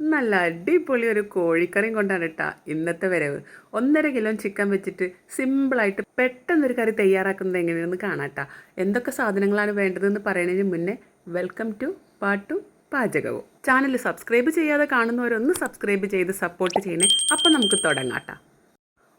നല്ല അടിപൊളി ഒരു കോഴിക്കറിയും കൊണ്ടാണ് കേട്ടാ ഇന്നത്തെ വരവ്. ഒന്നര കിലോ ചിക്കൻ വെച്ചിട്ട് സിമ്പിളായിട്ട് പെട്ടെന്നൊരു കറി തയ്യാറാക്കുന്നത് എങ്ങനെയാണെന്ന് കാണാട്ടോ എന്തൊക്കെ സാധനങ്ങളാണ് വേണ്ടതെന്ന് പറയുന്നതിന് മുന്നേ വെൽക്കം ടു പാട്ടും പാചകവും. ചാനൽ സബ്സ്ക്രൈബ് ചെയ്യാതെ കാണുന്നവരൊന്ന് സബ്സ്ക്രൈബ് ചെയ്ത് സപ്പോർട്ട് ചെയ്യണേ. അപ്പം നമുക്ക് തുടങ്ങാട്ടാ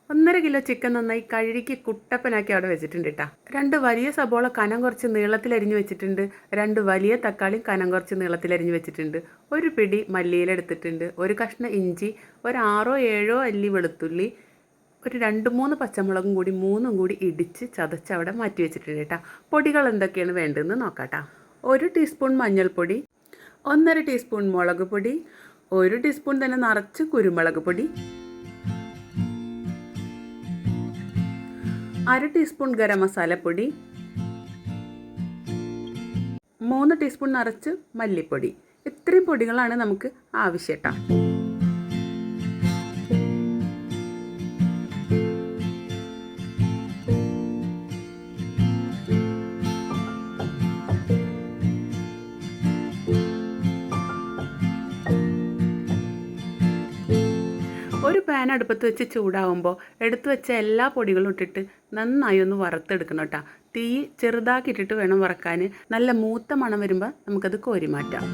ഒന്നര കിലോ ചിക്കൻ നന്നായി കഴുകി കുട്ടപ്പനാക്കി അവിടെ വെച്ചിട്ടുണ്ട് കേട്ടോ രണ്ട് വലിയ സബോള കനം കുറച്ച് നീളത്തിലരിഞ്ഞ് വെച്ചിട്ടുണ്ട്. രണ്ട് വലിയ തക്കാളി കനം കുറച്ച് നീളത്തിലരിഞ്ഞ് വെച്ചിട്ടുണ്ട്. ഒരു പിടി മല്ലിയില എടുത്തിട്ടുണ്ട്. ഒരു കഷ്ണം ഇഞ്ചി ഒരു ആറോ ഏഴോ അല്ലി വെളുത്തുള്ളി ഒരു രണ്ട് മൂന്ന് പച്ചമുളകും കൂടി മൂന്നും കൂടി ഇടിച്ച് ചതച്ച് അവിടെ മാറ്റി വെച്ചിട്ടുണ്ട് കേട്ടോ പൊടികൾ എന്തൊക്കെയാണ് വേണ്ടതെന്ന് നോക്കാട്ടാ ഒരു ടീസ്പൂൺ മഞ്ഞൾപ്പൊടി ഒന്നര ടീസ്പൂൺ മുളക് പൊടി ഒരു ടീസ്പൂൺ തന്നെ നിറച്ച് കുരുമുളക് പൊടി അര ടീസ്പൂൺ ഗരം മസാലപ്പൊടി. മൂന്ന് ടീസ്പൂൺ നിറച്ച് മല്ലിപ്പൊടി. ഇത്രയും പൊടികളാണ് നമുക്ക് ആവശ്യട്ടാ. ഒരു പാൻ അടുപ്പത്ത് വെച്ച് ചൂടാവുമ്പോൾ എടുത്തു വെച്ച എല്ലാ പൊടികളും ഇട്ടിട്ട് നന്നായി ഒന്ന് വറുത്തെടുക്കണം കേട്ടോ തീ ചെറുതാക്കിയിട്ടിട്ട് വേണം വറക്കാൻ നല്ല മൂത്ത മണം വരുമ്പോൾ നമുക്കത് കോരി മാറ്റാം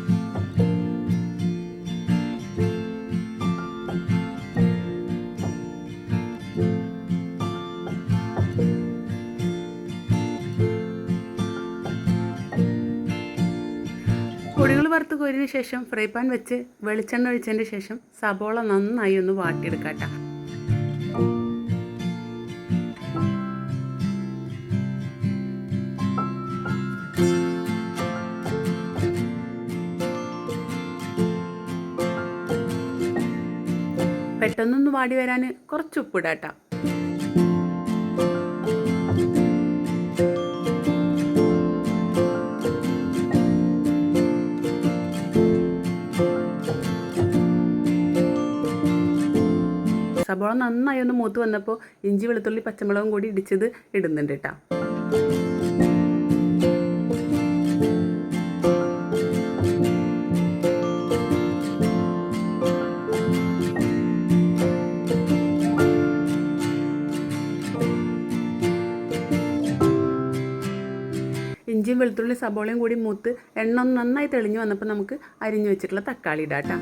വറുത്ത് കോരിന് ശേഷം ഫ്രൈ പാൻ വെച്ച് വെളിച്ചെണ്ണ ഒഴിച്ചതിന് ശേഷം സബോള നന്നായി ഒന്ന് വാട്ടിയെടുക്കാട്ടോ. പെട്ടെന്നൊന്ന് വാടി വരാൻ കുറച്ച് ഉപ്പിടാട്ടാ. സബോള നന്നായി ഒന്ന് മൂത്ത് വന്നപ്പോൾ ഇഞ്ചി വെളുത്തുള്ളി പച്ചമുളകും കൂടി ഇടിച്ചത് ഇടുന്നുണ്ട് കേട്ടോ ഇഞ്ചിയും വെളുത്തുള്ളി സബോളയും കൂടി മൂത്ത് എണ്ണ നന്നായി തെളിഞ്ഞു വന്നപ്പോൾ നമുക്ക് അരിഞ്ഞു വെച്ചിട്ടുള്ള തക്കാളി ഇടാം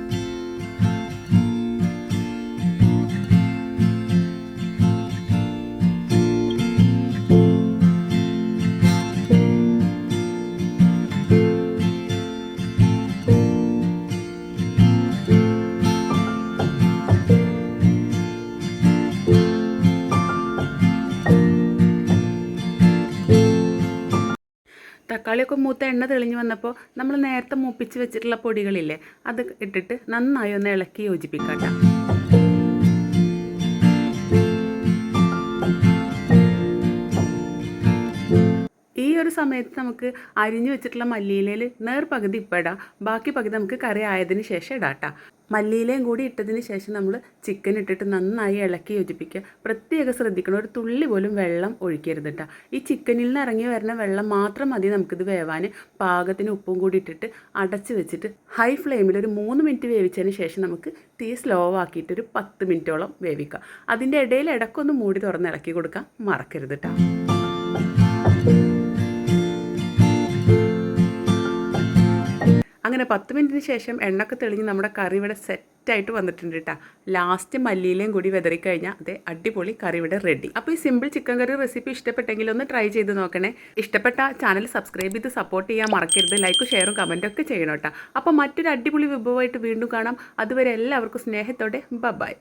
തക്കാളിയൊക്കെ മൂത്ത എണ്ണ തെളിഞ്ഞു വന്നപ്പോൾ നമ്മൾ നേരത്തെ മൂപ്പിച്ച് വെച്ചിട്ടുള്ള പൊടികളില്ലേ അത് ഇട്ടിട്ട് നന്നായി ഒന്ന് ഇളക്കി യോജിപ്പിക്കാട്ടോ. ഒരു സമയത്ത് നമുക്ക് അരിഞ്ഞു വെച്ചിട്ടുള്ള മല്ലിയിലയിൽ നേർ പകുതി ഇപ്പം ഇടാം ബാക്കി പകുതി നമുക്ക് കറി ആയതിന് ശേഷം ഇടാട്ടോ. മല്ലിയിലയും കൂടി ഇട്ടതിന് ശേഷം നമ്മൾ ചിക്കൻ ഇട്ടിട്ട് നന്നായി ഇളക്കി യോജിപ്പിക്കുക. പ്രത്യേകം ശ്രദ്ധിക്കണം. ഒരു തുള്ളി പോലും വെള്ളം ഒഴിക്കരുത് കേട്ടോ ഈ ചിക്കനിൽ നിന്ന് ഇറങ്ങി വരുന്ന വെള്ളം മാത്രം മതി നമുക്കിത് വേവാൻ. പാകത്തിന് ഉപ്പും കൂടി ഇട്ടിട്ട് അടച്ച് വെച്ചിട്ട് ഹൈ ഫ്ലെയിമിൽ ഒരു മൂന്ന് മിനിറ്റ് വേവിച്ചതിന് ശേഷം നമുക്ക് തീ സ്ലോ ആക്കിയിട്ട് ഒരു പത്ത് മിനിറ്റോളം വേവിക്കാം. അതിന്റെ ഇടയിൽ ഇടക്കൊന്ന് മൂടി തുറന്ന് ഇളക്കി കൊടുക്കാൻ മറക്കരുത് കേട്ടോ അങ്ങനെ പത്ത് മിനിറ്റിന് ശേഷം എണ്ണൊക്കെ തെളിഞ്ഞ് നമ്മുടെ കറി ഇവിടെ സെറ്റായിട്ട് വന്നിട്ടുണ്ട് കേട്ടോ ലാസ്റ്റ് മല്ലിയിലേയും കൂടി വെതറിക്കഴിഞ്ഞാൽ അതെ അടിപൊളി കറി ഇവിടെ റെഡി അപ്പോൾ ഈ സിമ്പിൾ ചിക്കൻ കറി റെസിപ്പി ഇഷ്ടപ്പെട്ടെങ്കിൽ ഒന്ന് ട്രൈ ചെയ്ത് നോക്കണേ. ഇഷ്ടപ്പെട്ട ചാനൽ സബ്സ്ക്രൈബ് ചെയ്ത് സപ്പോർട്ട് ചെയ്യാൻ മറക്കരുത്. ലൈക്കും ഷെയറും കമന്റും ഒക്കെ ചെയ്യണം കേട്ടോ അപ്പോൾ മറ്റൊരു അടിപൊളി വിഭവമായിട്ട് വീണ്ടും കാണാം. അതുവരെ എല്ലാവർക്കും സ്നേഹത്തോടെ ബൈ